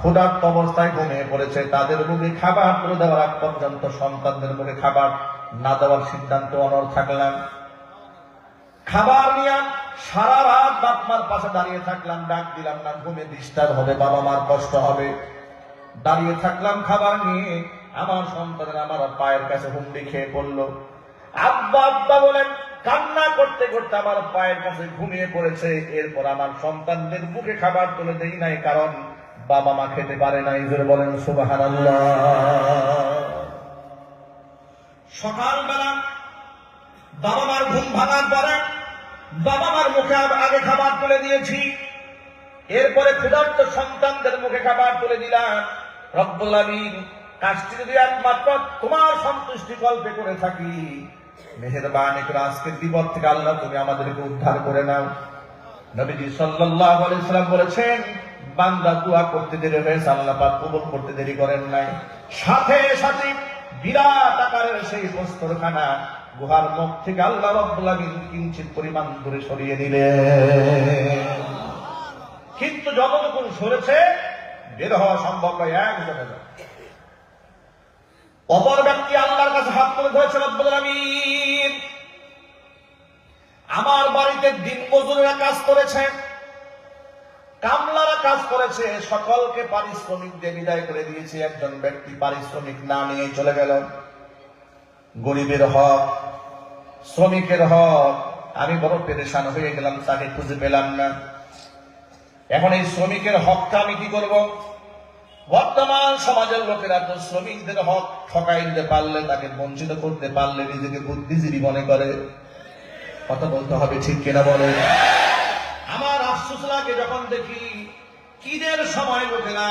ক্ষুধার্ত অবস্থায় ঘুমিয়ে পড়েছে। তাদের মুখে খাবার তুলে দেওয়ার আগ পর্যন্ত সন্তানদের মুখে খাবার না দেওয়ার সিদ্ধান্ত অনর থাকলাম। খাবার নিয়ে সারা রাত বাপ মার পাশে দাঁড়িয়ে থাকলাম। ডাক দিলাম, না, ঘুমে ডিস্টার্ব হবে বাবা মার কষ্ট হবে। দাঁড়িয়ে থাকলাম খাবার নিয়ে। আমার সন্তানের আমার পায়ের কাছে হুমড়ি খেয়ে পড়ল। আব্বা আব্বা বলেন, কান্না করতে করতে আমার পায়ের কাছে ঘুমিয়ে পড়েছে। এরপর আমার সন্তানদের মুখে খাবার তুলে দেই নাই, কারণ বাবা মা খেতে পারে না জোরে বলেন সুবাহান সকালবেলা বাবা মার ঘুম ভাঙার পরে বাবা মার মুখে আগ- খাবার তুলে দিয়েছি। এরপরে ক্ষুধার্ত সন্তানদের মুখে খাবার তুলে দিলাম। রব্বুল আমিন, কাজটি যদি একমাত্র তোমার সন্তুষ্টি গল্পে করে থাকি, মেহেরবানি করে আজকের বিপদ থেকে আল্লাহ তুমি আমাদেরকে উদ্ধার করে নাও। নবীজি সাল্লাল্লাহু আলাইহি সাল্লাম বলেছেন বান্দা দোয়া করতে দেরি হয়েছে আল্লাহ পাক কবুল করতে দেরি করেন নাই। সাথে সাথে বিরাট আকারের সেই প্রস্তরখানা গুহার মুখ থেকে আল্লাহ রাব্বুল আমিন কিঞ্চিত পরিমাণ দূরে সরিয়ে দিলেন। কিন্তু যতটুকু সরেছে, বের হওয়া সম্ভব নয়, একজনে না। অপর ব্যক্তি আল্লাহর কাছে হাত তুলে ধরেছে, রব্বুল আমার বাড়িতে দিন মজুরেরা কাজ করেছে কামলারা কাজ করেছে, সকলকে পারিশ্রমিক দিয়ে বিদায় করে দিয়েছে। একজন ব্যক্তি পারিশ্রমিক না নিয়ে চলে গেল। গরিবের হক, শ্রমিকের হক। আমি বড় পেরেশান হয়ে গেলাম, তাকে খুঁজে পেলাম না। এখন এই শ্রমিকের হকটা আমি কি করব? বর্তমান সমাজের লোকেরা তো শ্রমিকদের হক ঠকাই দিতে পারলে, তাকে বঞ্চিত করতে পারলে, নিজেকে বুদ্ধিজীবী মনে করে। কথা বলতে হবে ঠিক কিনা বলে আমার আফসোস লাগে যখন দেখি, ঈদের সময় লোকেরা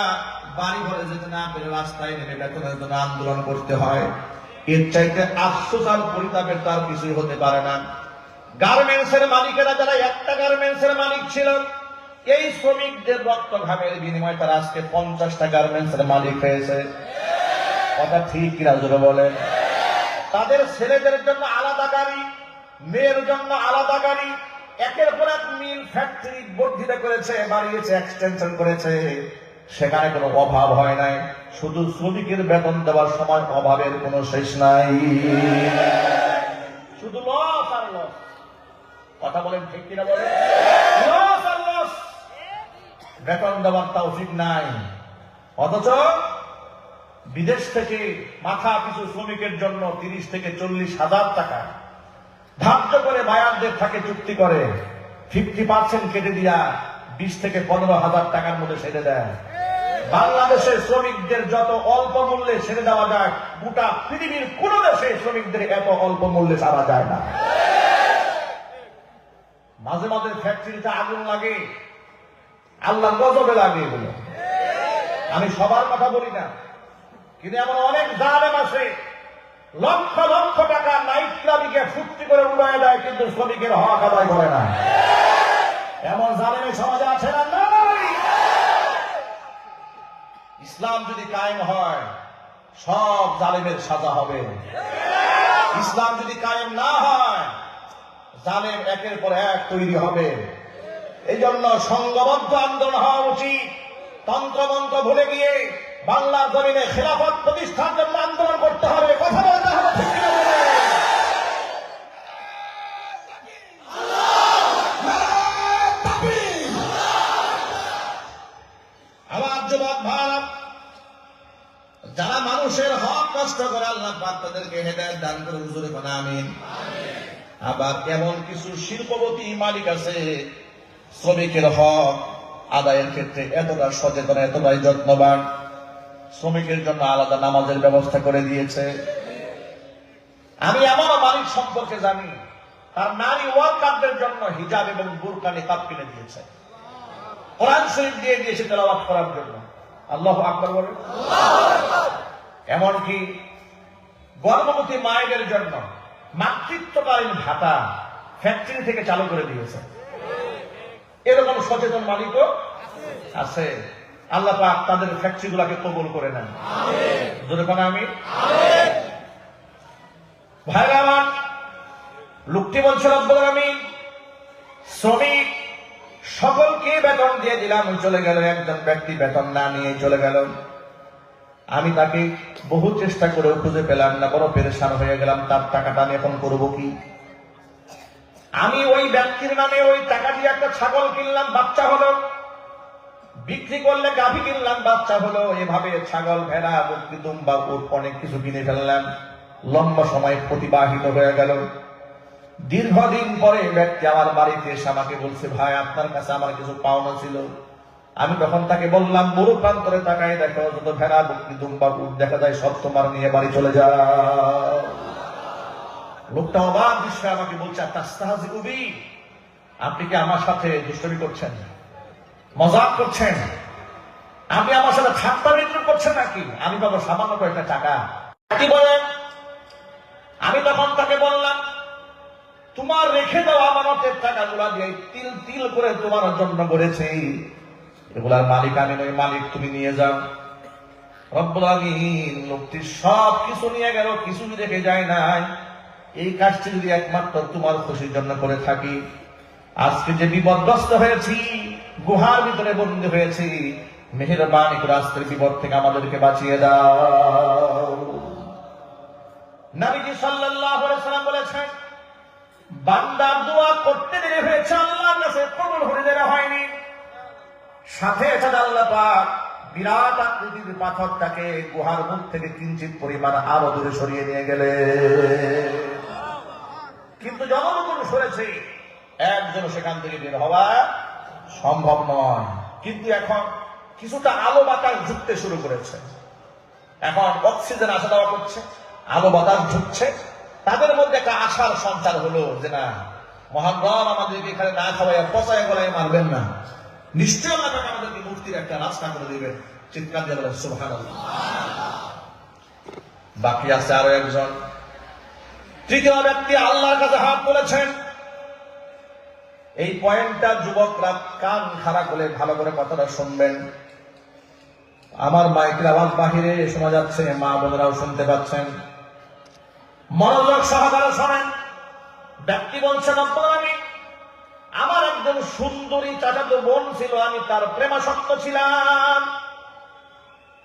বাড়ি ঘরে যেতে না পেরে রাস্তায় নেমে বেতনের জন্য আন্দোলন করতে হয়, এর চাইতে আফসোস আর পরিতাপের তার কিছুই হতে পারে না। গার্মেন্টস এর মালিকেরা যারা একটা গার্মেন্টস এর মালিক ছিল, এই শ্রমিকদের রক্ত ঘামের বিনিময়ে তারা আজকে পঞ্চাশটা গার্মেন্টস এর মালিক হয়েছে। কথা ঠিক কিনা জোরে বলেন? তাদের ছেলেদের জন্য আলাদা গাড়ি, মেয়ের জন্য আলাদা গাড়ি একের পর এক মিল ফ্যাক্টরি বর্ধিত করেছে, বাড়িয়েছে এক্সটেনশন করেছে। সেখানে কোনো অভাব হয় নাই। শুধু শ্রমিকের বেতন দেওয়ার সময় অভাবের কোনো শেষ নাই। শুধু লস আর লস কথা বলেন ঠিক কিনা বলেন? লস আর লস বেতন দেওয়ার তৌফিক নাই। অথচ বিদেশ থেকে মাথা পিছু শ্রমিকের জন্য তিরিশ থেকে চল্লিশ হাজার টাকা। ধার্য করে বায়ানদের থাকে, চুক্তি করে। ফিফটি পার্সেন্ট কেটে দিয়া বিশ থেকে পনেরো হাজার টাকার মধ্যে ছেড়ে দেয়। বাংলাদেশের শ্রমিকদের যত অল্প মূল্যে ছেড়ে দেওয়া যায়, গোটা পৃথিবীর কোন দেশে শ্রমিকদের এত অল্প মূল্যে ছাড়া যায় না। মাঝে মাঝে ফ্যাক্টরিতে আগুন লাগে। আল্লাহ গজবে লাগে এগুলো আমি সবার কথা বলি না। কিন্তু এমন অনেক জালেম আছে লক্ষ লক্ষ টাকা নাইট ক্লাবিকে ফুর্তি করে উড়ায় দেয়, কিন্তু শ্রমিকের হক আদায় করে না। এমন জালেমের সমাজে আছে না ইসলাম যদি কায়েম হয়, সব জালেমের সাজা হবে। ইসলাম যদি কায়েম না হয়, জালেম একের পর এক তৈরি হবে। এই জন্য সংঘবদ্ধ আন্দোলন হওয়া উচিত। তন্ত্রমন্ত্র ভুলে গিয়ে বাংলার জমিনে খেলাফত প্রতিষ্ঠার জন্য আন্দোলন করতে হবে। কথা বলতে হবে যারা মানুষের হক কষ্ট করে আল্লাহ তাদেরকে হেদায়ত দান করে হুজুরে আবার এমন কিছু শিল্পপতি মালিক আছে, শ্রমিকের হক আদায়ের ক্ষেত্রে এতটা সচেতন, এতটাই যত্নবান। শ্রমিকের জন্য আলাদা নামাজের ব্যবস্থা করে দিয়েছে। আমি এমনও মালিক সম্পর্কে জানি, তার নারী ওয়ার্কারদের জন্য হিজাব এবং বুরকা নিকাব কিনে দিয়েছে। কোরআন শরীফ দিয়ে দিয়েছে তেলাওয়াত করার জন্য। আল্লাহ আকবর বলে এমনকি গর্ভবতী মায়েদের জন্য মাতৃত্বকালীন ভাতা ফ্যাক্টরি থেকে চালু করে দিয়েছে। এরকম সচেতন মালিকও আছে। আল্লাহ পাক তাদের ফ্যাক্টরি গুলাকে কবুল করে নেন। যেরকম আমি ভাইরা আমার লোকটি বলছে রব্বুল আমিন শ্রমিক সকলকে বেতন দিয়ে দিলাম চলে গেল একজন ব্যক্তি বেতন না নিয়ে চলে গেল। আমি তাকে বহু চেষ্টা করে খুঁজে পেলাম না বড় পেরেশান হয়ে গেলাম তার টাকাটা আমি এখন করব কি? আমি ওই ব্যক্তির নামে ওই টাকা দিয়ে একটা ছাগল কিনলাম বাচ্চা হলো। বিক্রি করলে গাভী কিনলাম, বাচ্চা হলো, এভাবে ছাগল, ভেড়া মুক্তি দুম্বা, উট, অনেক কিছু কিনে ফেললাম। লম্বা সময় প্রতিবাহিত হয়ে গেল। দীর্ঘদিন পরে ব্যক্তি আমার বাড়িতে এসে আমাকে বলছে, ভাই, আপনার কাছে আমার কিছু পাওনা ছিল। আমি তখন তাকে বললাম, মরু প্রান্তরে তাকায় দেখো, যত ভেড়া মুক্তি দুম্বা, উট দেখা যায়, সব তোমার নিয়ে বাড়ি চলে যাও। লোকটা অবাক দৃশ্য আমাকে বলছে আপনি কি আমার সাথে দুষ্টমি করছেন? মজাক করছেন। আপনি আমার সাথে ঠাট্টা বিদ্রুপ করছেন নাকি? আমি পাবো সামান্য কয়েকটা টাকা। কি বলেন? আমি তখন তাকে বললাম, তোমার রেখে দেওয়া আমানতের টাকাগুলা দিয়ে তিল তিল করে তোমার জন্য করেছে। এগুলার মালিক আমি নই, মালিক তুমি নিয়ে যাও। রব্বুল লোকটি সব কিছু নিয়ে গেল কিছু রেখে যায় নাই। এই কাজটি যদি একমাত্র তোমার খুশির জন্য করে থাকি আজকে যে বিপদগ্রস্ত হয়েছি, গুহার ভিতরে বন্দী হয়েছি, মেহেরবানি করে আজকের বিপদ থেকে আমাদেরকে বাঁচিয়ে দাও। নবীজি সাল্লাল্লাহু আলাইহি সাল্লাম বলেছেন, বান্দার দোয়া করতে দেরি হয়েছে, আল্লাহর কাছে কবুল হতে দেরি হয়নি। সাথে সাথে আল্লাহ পাক বিরাট আকৃতির পাথরটাকে গুহার মুখ থেকে কিঞ্চিত পরিমাণ আরও দূরে সরিয়ে নিয়ে গেলে কিন্তু জনগণ সরেছে একজন সেখান থেকে বের হওয়া সম্ভব নয়। কিন্তু এখন কিছুটা আলো বাতাস ঢুকতে শুরু করেছে। এখন অক্সিজেন আসা দেওয়া করছে, আলো বাতাস ঢুকছে। তাদের মধ্যে একটা আশার সঞ্চার হলো যে না, মহান রব আমাদেরকে এখানে না খাওয়াই পচায় গলায় মারবেন না। নিশ্চয় পাক আমাদেরকে মুক্তির একটা রাস্তা করে দিবেন। চিৎকার দিয়ে বলেন বাকি আছে আরও একজন। তৃতীয় ব্যক্তি আল্লাহর কাছে হাত তুলেছেন। এই পয়েন্টটা যুবকরা কান খাড়া করে ভালো করে কথাটা শুনবেন। আমার মাইকের আওয়াজ বাহিরে শোনা যাচ্ছে, মা বোনেরাও শুনতে পাচ্ছেন। মনোযোগ সহকারে শোনেন। ব্যক্তি বলছেন আমি। আমার একজন সুন্দরী চাচাতো বোন ছিল, আমি তার প্রেমাসক্ত ছিলাম।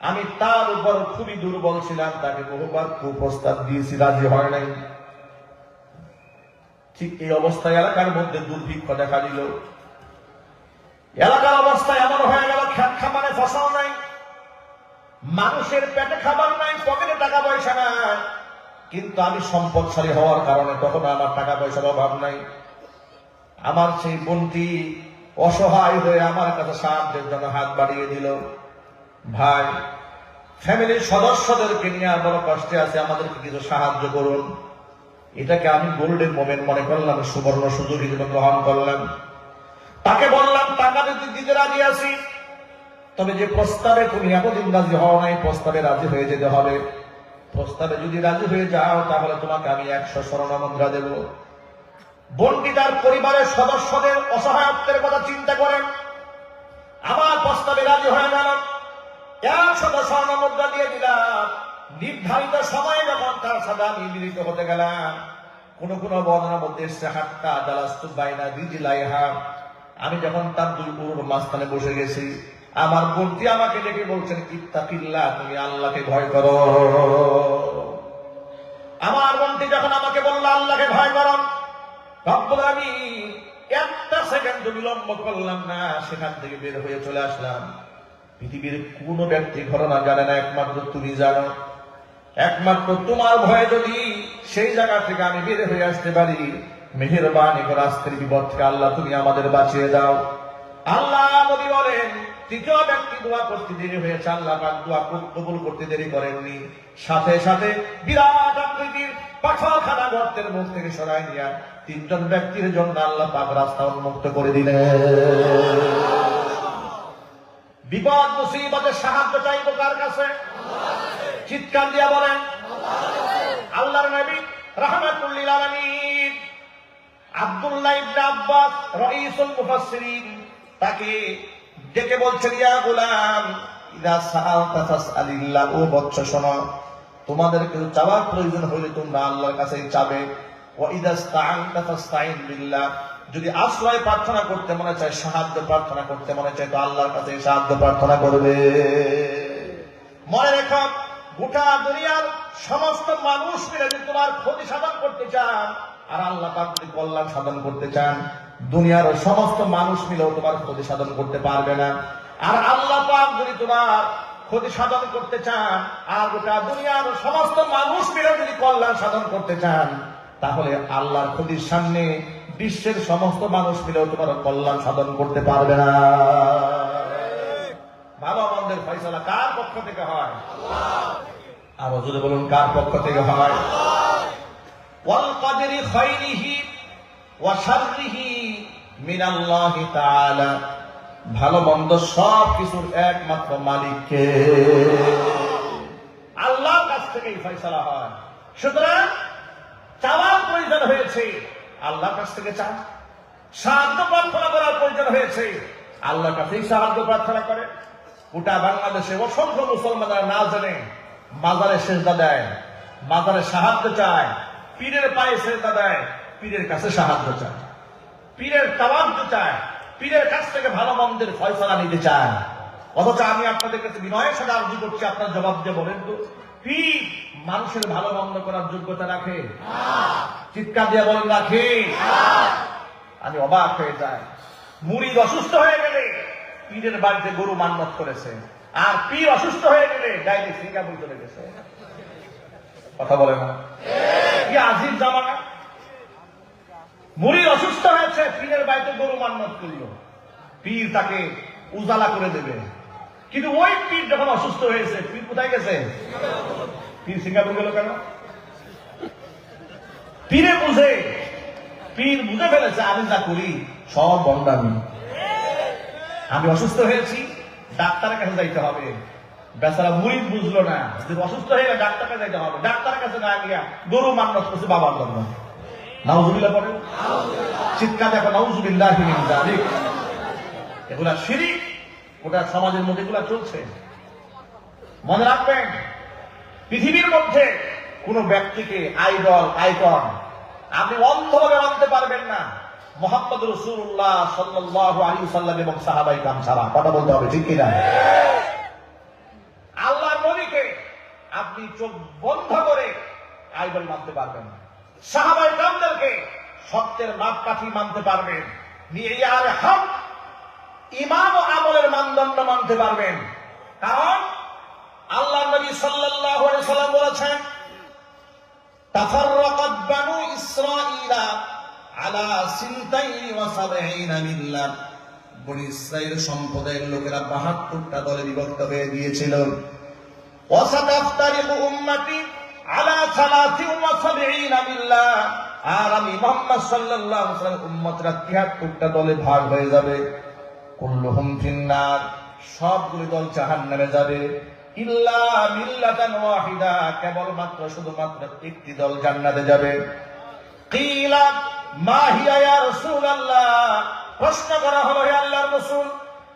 আমি তার উপর খুবই দুর্বল ছিলাম, তাকে বহুবার কুপ্রস্তাব দিয়েছি, রাজি হয় নাই। ঠিক এই অবস্থায় এলাকার মধ্যে দুর্ভিক্ষ দেখা দিল। এলাকার অবস্থায় এমন হয়ে গেল খ্যাত খাবারে ফসল নাই, মানুষের পেটে খাবার নাই, পকেটে টাকা পয়সা নাই। কিন্তু আমি সম্পদশালী হওয়ার কারণে তখন আমার টাকা পয়সার অভাব নাই। আমার সেই বোনটি অসহায় হয়ে আমার কাছে সাহায্যের জন্য হাত বাড়িয়ে দিল। ভাই, ফ্যামিলির সদস্যদেরকে নিয়ে বড় কষ্টে আছে, আমাদেরকে কিছু সাহায্য করুন। এটাকে আমি গোল্ডেন মোমেন্ট মনে করলাম, সুবর্ণ সুযোগ হিসেবে গ্রহণ করলাম। তাকে বললাম, টাকা যদি দিতে রাজি আছি তবে যে প্রস্তাবে তুমি এতদিন রাজি হও নাই, প্রস্তাবে রাজি হয়ে যেতে হবে। প্রস্তাবে যদি রাজি হয়ে যাও, তাহলে তোমাকে আমি একশো স্বর্ণ মুদ্রা দেব। বোনটি তার পরিবারের সদস্যদের অসহায়ত্বের কথা চিন্তা করেন। আমার প্রস্তাবে রাজি হয়ে গেল। একশত স্বর্ণ মুদ্রা দিয়ে দিলাম। নির্ধারিত সময় যখন তার আমি মিলিত হতে গেলাম, কোন কোন বর্ণনার মধ্যে এসছে, হাত্তা দালাস্তু বাইনা দিদি লাইহা আমি যখন তার দুই পুরুর মাঝখানে বসে গেছি, আমার বোনটি আমাকে ডেকে বলছেন ইত্তাকিল্লাহ তুমি আল্লাহকে ভয় করো। আমার বোনটি যখন আমাকে বলল, আল্লাহকে ভয় করো রব্বুল আমি একটা সেকেন্ড বিলম্ব করলাম না, সেখান থেকে বের হয়ে চলে আসলাম। পৃথিবীর কোন ব্যক্তি ঘটনা জানে না, একমাত্র তুমি জানো। একমাত্র তোমার ভয়ে যদি সেই জায়গা থেকে আমি বের হয়ে আসতে পারি, মেহেরবানি করে আজকের বিপদ থেকে আল্লাহ তুমি আমাদের বাঁচিয়ে দাও। আল্লাহ বলেন, তৃতীয় ব্যক্তি দোয়া করতে দেরি হয়েছে, আল্লাহ দোয়া কবুল করতে দেরি করেননি। সাথে সাথে বিরাট আকৃতির গর্তের মুখ থেকে সরাই নিয়ে তিনজন ব্যক্তির জন্য আল্লাহ পাক রাস্তা উন্মুক্ত করে দিলেন। বিপদ মুসিবতের সাহায্য চাইব কার কাছে? চিৎকার দিয়া বলেন, আল্লাহর নবী রাহমাতুল্লিল আব্দুল্লাহ ইবনে আব্বাস মুফাসসিরিন তাকে ডেকে বলছেন, ইয়া গোলাম, ইদা সাআলতা ফাসআলিল্লাহ, ও বচ্চ শোনো, তোমাদের কেউ চাওয়ার প্রয়োজন হলে তোমরা আল্লাহর কাছে চাবে। ওয়া ইদা ফাসতাইন বিল্লাহ, যদি আশ্রয় প্রার্থনা করতে মনে চায়, সাহায্য প্রার্থনা করতে মনে চায়, তো আল্লাহর কাছে সাহায্য প্রার্থনা করবে। মনে রেখো গোটা দুনিয়ার সমস্ত মানুষ মিলে যদি তোমার ক্ষতি সাধন করতে চান, আর আল্লাহ পাক যদি কল্যাণ সাধন করতে চান, দুনিয়ার সমস্ত মানুষ মিলেও তোমার ক্ষতি সাধন করতে পারবে না। আর আল্লাহ পাক যদি তোমার ক্ষতি সাধন করতে চান, আর গোটা দুনিয়ার সমস্ত মানুষ মিলে যদি কল্যাণ সাধন করতে চান, তাহলে আল্লাহর ক্ষতির সামনে বিশ্বের সমস্ত মানুষ মিলেও তোমার কল্যাণ সাধন করতে পারবে না। ভালো মন্দের ফয়সলা কার পক্ষ থেকে হয়? আরও যদি বলুন, কার পক্ষ থেকে হয়? ভালো, মন্দ সব কিছুর একমাত্র মালিককে। আল্লাহর কাছ থেকেই ফয়সালা হয়। সুতরাং চাওয়ার প্রয়োজন হয়েছে। আল্লাহর কাছ থেকে চান। সাহায্য প্রার্থনা করার প্রয়োজন হয়েছে। আল্লাহর কাছেই সাহায্য প্রার্থনা করে। গোটা বাংলাদেশে অসংখ্য মুসলমানরা না জানে মাজারে সেজদা দেয়, মাজারে সাহায্য চায়, পীরের পায়ে সেজদা দেয়, পীরের কাছে সাহায্য চায়। পীরের তাবাজ্য চায়, পীরের কাছ থেকে ভালো মন্দের ফয়সলা নিতে চায়। অথচ আমি আপনাদের কাছে বিনয়ের সাথে আর্জি করছি, আপনার জবাব দিয়ে বলেন তো, পীর মানুষের ভালো মন্দ করার যোগ্যতা রাখে? চিৎকার দিয়ে বলেন, রাখে। আমি অবাক হয়ে যাই। মুড়ি অসুস্থ হয়ে গেলে পীরের বাড়িতে গরু মান্নত করেছে। আর পীর অসুস্থ হয়ে গেলে ডাইরেক্ট সিঙ্গাপুর চলে গেছে। কথা বলে না? কি আজিব জামানা। মুড়ির অসুস্থ হয়েছে, পীরের বাড়িতে গরু মান্নত করল। পীর তাকে উজালা করে দেবে। কিন্তু ওই পীর যখন অসুস্থ হয়েছে, পীর কোথায় গেছে? পীর সিঙ্গাপুর গেল কেন? পীরে বুঝে, পীর বুঝে ফেলেছে, আমি যা করি, সব বন্ডামি আমি অসুস্থ হয়েছি ডাক্তারের কাছে যাইতে হবে। বেচারা মুড়িদ বুঝলো না যে অসুস্থ হয়ে গেলে ডাক্তারের কাছে যাইতে হবে। ডাক্তারের কাছে না গিয়া গরু মান্নত করছে বাবার জন্য। নাউজুবিল্লাহ পড়ে চিৎকার দেখো, নাউজুবিল্লাহ এগুলা শিরিক গোটা সমাজের মধ্যে এগুলা চলছে। মনে রাখবেন, পৃথিবীর মধ্যে কোন ব্যক্তিকে, আইডল, আইকন, আপনি অন্ধভাবে মানতে পারবেন না। মোহাম্মদ রসুল্লাহ সাল্লাহ আলী সাল্লাম এবং সাহাবাই কাম ছাড়া, কথা বলতে হবে, ঠিক কিনা? আল্লাহর নবীকে আপনি চোখ বন্ধ করে আইডল মানতে পারবেন সাহাবাই কামদেরকে সত্যের মাপকাঠি মানতে পারবেন। আর হাম ইমাম ও আমলের মানদণ্ড মানতে পারবেন। কারণ আল্লাহ নবী আলাইহি সাল্লাম বলেছেন, তাফাররাকাত বানু ইসরাঈলা সম্প্রদায়ের লোকেরা 72টা দলে বিভক্ত হয়ে গিয়েছিল। আর আমি মুহাম্মদ সাল্লাল্লাহু উম্মতরা 73টা দলে ভাগ হয়ে যাবে। সবগুলি দল জাহান্নামে যাবে। কেবলমাত্র শুধুমাত্র একটি দল জান্নাতে যাবে। প্রশ্ন করা হলো আল্লাহর রাসূল,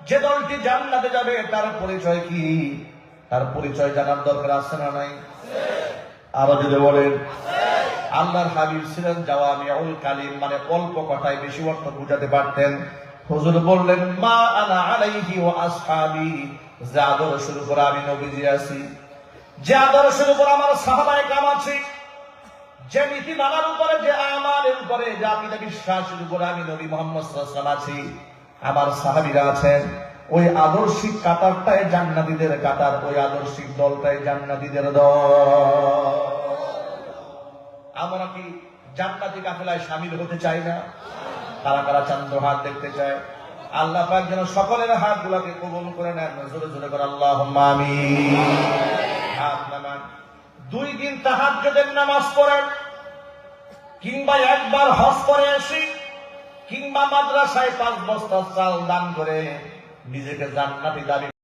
যে দলটি জান্নাতে যাবে, তার পরিচয় কি? তার পরিচয় জানার দরকার আছে না নাই? আরও যদি বলেন। আল্লাহর হাবিব ছিলেন জাওয়ামিউল কালিম মানে অল্প কথায় বেশি অর্থ বুঝাতে পারতেন। হুজুর বললেন, মা আনা আলাইহি ওয়া আসহাবি যে আদর্শের উপর আমি নবীজি আছি। যে আদর্শের উপর আমার সাহাবায়ে কাম আছে। যে নীতি মানার উপরে, যে আমাদের উপরে, যে আকিদা বিশ্বাসের উপরে আমি নবী মোহাম্মদ আছি, আমার সাহাবীরা আছেন, ওই আদর্শিক কাতারটাই জান্নাতীদের কাতার, ওই আদর্শিক দলটাই জান্নাতীদের দল। আমরা কি জান্নাতি কাফেলায় সামিল হতে চাই না? কারা কারা চন্দ্র হাত দেখতে চায়? আল্লাহ পাক যেন সকলের হাত গুলাকে কবুল করে নেন, জোরে জোরে করে আল্লাহ আমি হাত নামান। দুই দিন তাহাজ্জুদের নামাজ পড়েন, কিংবা একবার হজ করে আসি, কিংবা মাদ্রাসায় পাঁচ বস্তা চাল দান করে নিজেকে জান্নাতি দাবি